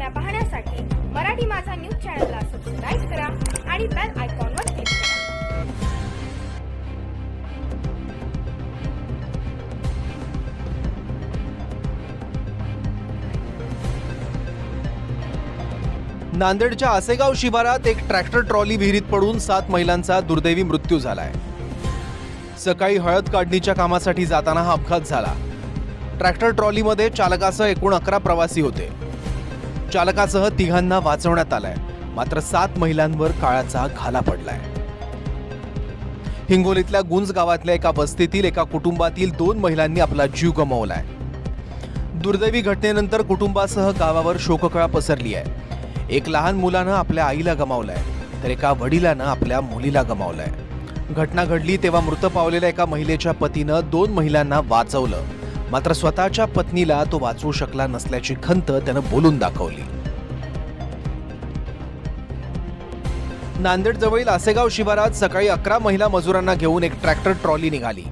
बातम्या पाहण्यासाठी मराठी माझा न्यूज चॅनलला सबस्क्राईब करा आणि बेल आयकॉनवर क्लिक करा. नांदेडच्या आसेगाव शिवारात एक ट्रॅक्टर ट्रॉली विहिरीत पडून सात महिलांचा दुर्दैवी मृत्यू झालाय. सकाळी हळद काढणीच्या कामासाठी जाताना हा अपघात झाला. ट्रॅक्टर ट्रॉलीमध्ये चालकासह एकूण अकरा प्रवासी होते. चालकासह तिघांना वाचवण्यात आलंय. मात्र सात महिलांवर काळाचा घाला पडलाय. हिंगोलीतल्या गुंज गावातल्या एका वस्तीतील एका कुटुंबातील दोन महिलांनी आपला जीव गमावलाय. दुर्दैवी घटनेनंतर कुटुंबासह गावावर शोककळा पसरली आहे. एक लहान मुलानं आपल्या आईला गमावलाय तर एका वडिलानं आपल्या मुलीला गमावलाय. घटना घडली तेव्हा मृत पावलेल्या एका महिलेच्या पतीनं दोन महिलांना वाचवलं. मात्र स्वतःच्या पत्नीला तो वाचवू शकला नसल्याची खंत त्यानं बोलून दाखवली. नांदेडजवळील आसेगाव शिवारात सकाळी अकरा महिला मजुरांना घेऊन एक ट्रॅक्टर ट्रॉली निघाली.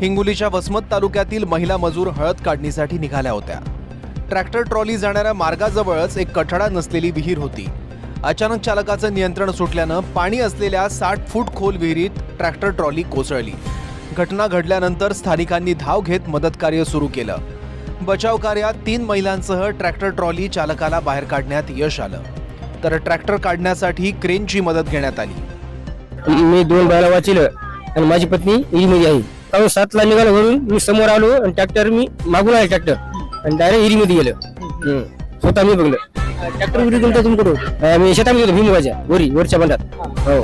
हिंगोलीच्या वसमत तालुक्यातील महिला मजूर हळद काढणीसाठी निघाल्या होत्या. ट्रॅक्टर ट्रॉली जाणाऱ्या मार्गाजवळच एक कठडा नसलेली विहीर होती. अचानक चालकाचं नियंत्रण सुटल्यानं पाणी असलेल्या साठ फूट खोल विहिरीत ट्रॅक्टर ट्रॉली कोसळली. घटना घडल्यानंतर स्थानिकांनी धाव घेत मदत कार्य सुरू केलं. बचाव कार्यात तीन महिलांसह ट्रॅक्टर ट्रॉली चालकाला बाहेर काढण्यात यश आलं. तर ट्रॅक्टर काढण्यासाठी क्रेनची मदत घेण्यात आली. मी दोन बायला वाचिलं आणि माझी पत्नी हिरीमध्ये आहे. अहो सातला निघालो घरून मी समोर आलो आणि ट्रॅक्टर मी मागून आले ट्रॅक्टर. आणि डायरेक्ट हिरीमध्ये गेलं. हम्म. स्वतः मी बघलं. ट्रॅक्टर विरी तुमचा कुठं मी शेतामध्ये होतो भीमबाच्या वरी वरच्या बंडात हो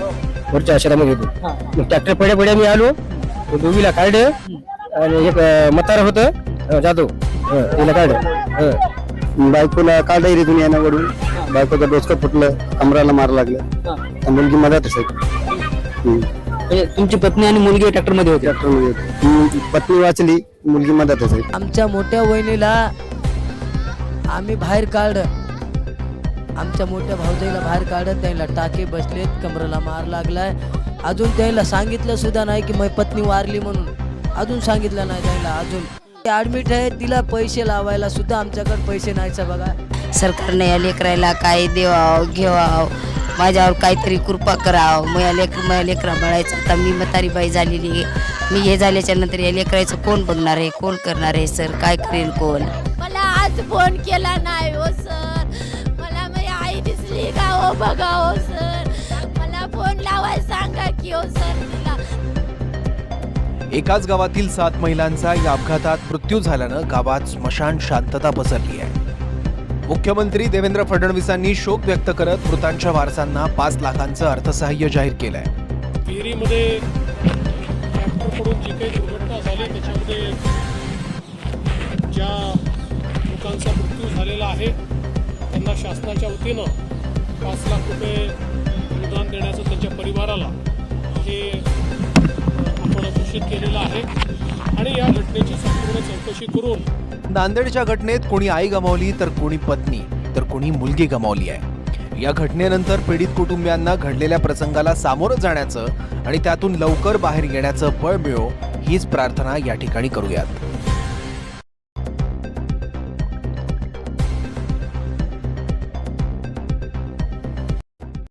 वरच्या शेतामध्ये होतो ट्रॅक्टर पड्या पड्या मी आलो. दोघीला काढलं आणि एक मतार होतं. जाधव त्याला काढलं हं. बायकोला काढा इथून येण्यावरून बायकोचं डोसकं फुटलं कमराला मार लागलं. मुलगी आहे हम्म. म्हणजे तुमची पत्नी आणि मुलगी ट्रॅक्टरमध्ये होती. पत्नी वाचली मुलगी मदतच आहे आमच्या मोठ्या वहिनीला आम्ही बाहेर काढ. आमच्या मोठ्या भाऊजाईला बाहेर काढत त्यांना टाके बसलेत कमरेला मार लागलाय. अजून त्यांना सांगितलं सुद्धा नाही की माझी पत्नी वारली म्हणून. अजून सांगितलं नाही त्यांना अजून. ऍडमिट आहे तिला पैसे लावायला सुद्धा आमच्याकडे पैसे नाहीचं बघा. सरकारने या लेकराला काय देवावं घेवावं माझ्यावर काहीतरी कृपा करावं. मग या लेकर माझ्या लेकरा बळायचं. आता मी म्हातारी बाई झालेली आहे. मी हे झाल्याच्यानंतर या लेकराचं कोण बघणार आहे? कोण करणार आहे सर? काय करेल कोण? मला आज फोन केला नाही हो सर. मला माझी आई दिसली का हो बघा हो सर. एकाच गावातील सात महिलांचा या अपघातात मृत्यू झाल्यानं गावात स्मशान शांतता पसरली आहे. मुख्यमंत्री देवेंद्र फडणवीसांनी शोक व्यक्त करत मृतांच्या वारसांना पाच लाखांचं अर्थसहाय्य जाहीर केलंय. विहिरीमध्ये ट्रॅक्टरकडून जी काही दुर्घटना झाली त्याच्यामध्ये ज्या लोकांचा मृत्यू झालेला आहे त्यांना शासनाच्या वतीनं पाच लाख रुपये अनुदान देण्याचं त्यांच्या परिवाराला हे आपण घोषित केलेलं आहे. आणि या घटनेची संपूर्ण चौकशी करून नांदेडच्या घटनेत कोणी आई गमावली तर कोणी पत्नी तर कोणी मुलगी गमावली आहे. या घटनेनंतर पीडित कुटुंबियांना घडलेल्या प्रसंगाला सामोरं जाण्याचं आणि त्यातून लवकर बाहेर येण्याचं बळ मिळो हीच प्रार्थना या ठिकाणी करूयात.